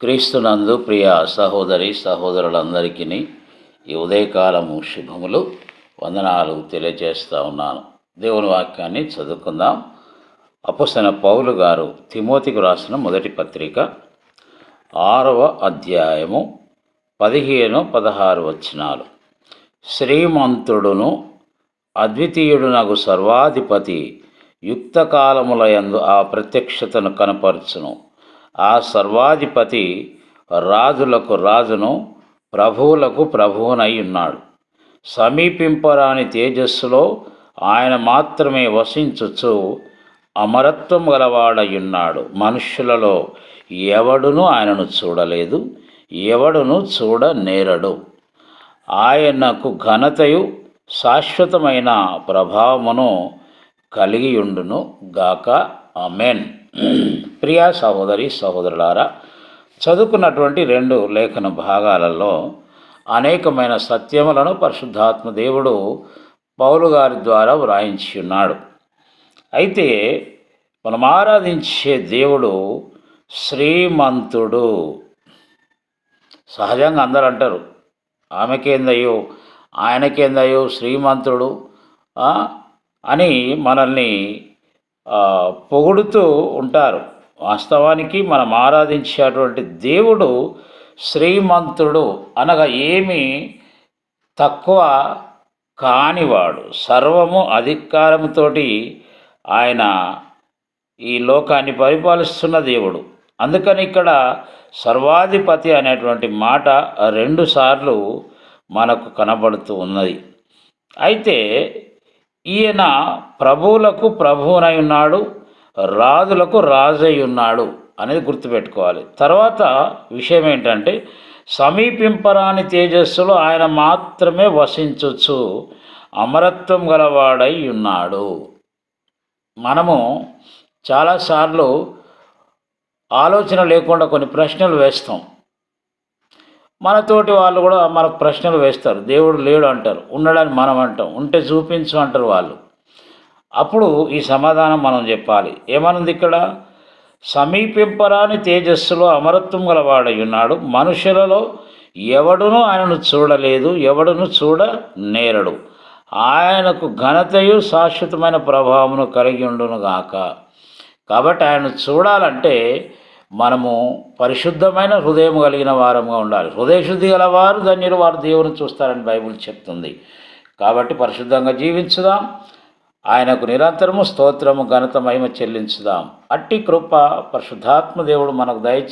క్రీస్తునందు ప్రియ సహోదరి సహోదరులందరికీ ఈ ఉదయకాలము శుభములు వందనాలు తెలియజేస్తూ ఉన్నాను. దేవుని వాక్యాన్ని చదువుకుందాం. అపుసన పౌలు గారు తిమోతికి రాసిన మొదటి పత్రిక ఆరవ అధ్యాయము పదిహేను పదహారు వచనాలు. శ్రీమంతుడును అద్వితీయుడునగు సర్వాధిపతి యుక్త కాలములయందు ఆ ప్రత్యక్షతను కనపరచును. ఆ సర్వాధిపతి రాజులకు రాజును ప్రభువులకు ప్రభువునై ఉన్నాడు. సమీపింపరాని తేజస్సులో ఆయన మాత్రమే వసించుచు అమరత్వం గలవాడయున్నాడు మనుష్యులలో ఎవడును ఆయనను చూడలేదు ఎవడును చూడనేరడు. ఆయనకు ఘనతయు శాశ్వతమైన ప్రభావమును కలిగియుండును గాక అమెన్ ప్రియా సహోదరి సహోదరులారా చదువుకున్నటువంటి రెండు లేఖన భాగాలలో అనేకమైన సత్యములను పరిశుద్ధాత్మ దేవుడు పౌలు గారి ద్వారా వ్రాయించి ఉన్నాడు. అయితే మనం ఆరాధించే దేవుడు శ్రీమంతుడు. సహజంగా అందరూ అంటారు ఆమెకేందయ్యో ఆయనకేందయ్యో శ్రీమంతుడు అని మనల్ని పొగుడుతూ ఉంటారు. వాస్తవానికి మనం ఆరాధించేటువంటి దేవుడు శ్రీమంతుడు అనగా ఏమి తక్కువ కానివాడు. సర్వము అధికారంతోటి ఆయన ఈ లోకాన్ని పరిపాలిస్తున్న దేవుడు. అందుకని ఇక్కడ సర్వాధిపతి అనేటువంటి మాట రెండుసార్లు మనకు కనబడుతూ ఉన్నది. అయితే ఈయన ప్రభువులకు ప్రభువునై ఉన్నాడు రాజులకు రాజై ఉన్నాడు అనేది గుర్తుపెట్టుకోవాలి. తర్వాత విషయం ఏంటంటే సమీపింపరాని తేజస్సులో ఆయన మాత్రమే వసించవచ్చు అమరత్వం గలవాడై ఉన్నాడు. మనము చాలాసార్లు ఆలోచన లేకుండా కొన్ని ప్రశ్నలు వేస్తాం. మనతోటి వాళ్ళు కూడా మనకు ప్రశ్నలు వేస్తారు. దేవుడు లేడు అంటారు. ఉన్నాడని మనం అంటాం. ఉంటే చూపించు అంటారు వాళ్ళు. అప్పుడు ఈ సమాధానం మనం చెప్పాలి. ఏమనుంది ఇక్కడ? సమీపింపరాని తేజస్సులో అమరత్వం గలవాడై ఉన్నాడు మనుషులలో ఎవడునూ ఆయనను చూడలేదు. ఎవడును చూడ నేరడు. ఆయనకు ఘనతయు శాశ్వతమైన ప్రభావమును కలిగి ఉండును గాక కాబట్టి ఆయన చూడాలంటే మనము పరిశుద్ధమైన హృదయం కలిగిన వారంగా ఉండాలి. హృదయశుద్ధి గలవారు ధన్యులు వారు దేవుని చూస్తారని బైబిల్ చెప్తుంది. కాబట్టి పరిశుద్ధంగా జీవించుదాం. ఆయనకు నిరంతరము స్తోత్రము ఘనత మహిమ చెల్లించుదాం. అట్టి కృప పరిశుద్ధాత్మ దేవుడు మనకు దయచేసి